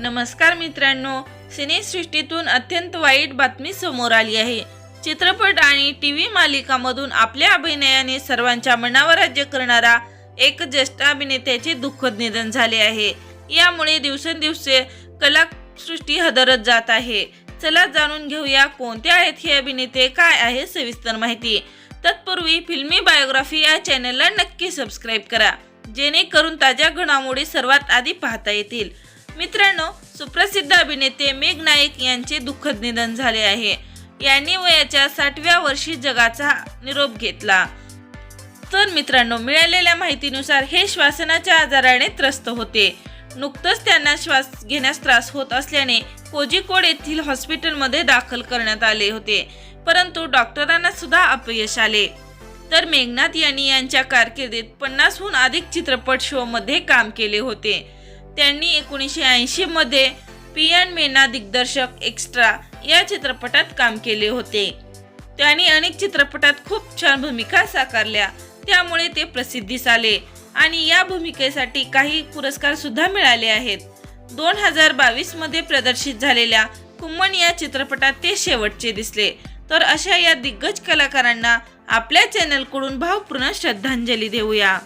नमस्कार मित्रांनो सिनेसृष्टीतून अत्यंत वाईट बातमी समोर आली आहे. चित्रपट आणि टी व्ही मालिकामधून आपल्या अभिनयाने सर्वांच्या मनावर राज्य करणारा एक ज्येष्ठ अभिनेत्याचे दुःखद निधन झाले आहे. यामुळे दिवसेंदिवसे कलासृष्टी हदरत जात आहे. चला जाणून घेऊया कोणते आहेत हे अभिनेते काय आहे सविस्तर माहिती. तत्पूर्वी फिल्मी बायोग्राफी या चॅनलला नक्की सबस्क्राईब करा जेणेकरून ताज्या घडामोडी सर्वात आधी पाहता येतील. मित्रांनो सुप्रसिद्ध अभिनेते मेघ नाईक यांचे दुःखद निधन झाले आहे. यांनी वयाच्या साठव्या वर्षी जगाचा निरोप घेतला. तर मित्रांनो मिळालेल्या माहितीनुसार हे श्वासनाच्या आजाराने त्रस्त होते. नुकतंच त्यांना श्वास घेण्यास त्रास होत असल्याने कोझिकोड येथील हॉस्पिटलमध्ये दाखल करण्यात आले होते. परंतु डॉक्टरांना सुद्धा अपयश आले. तर मेघनाथ यांनी यांच्या कारकिर्दीत पन्नासहून अधिक चित्रपट शोमध्ये काम केले होते. त्यांनी एकोणीसशे ऐंशीमध्ये पी एन मेना दिग्दर्शक एक्स्ट्रा या चित्रपटात काम केले होते. त्यांनी अनेक चित्रपटात खूप छान भूमिका साकारल्या. त्यामुळे ते प्रसिद्धीस आले आणि या भूमिकेसाठी काही पुरस्कार सुद्धा मिळाले आहेत. दोन हजार बावीसमध्ये प्रदर्शित झालेल्या कुम्मन या चित्रपटात ते शेवटचे दिसले. तर अशा या दिग्गज कलाकारांना आपल्या चॅनलकडून भावपूर्ण श्रद्धांजली देऊया.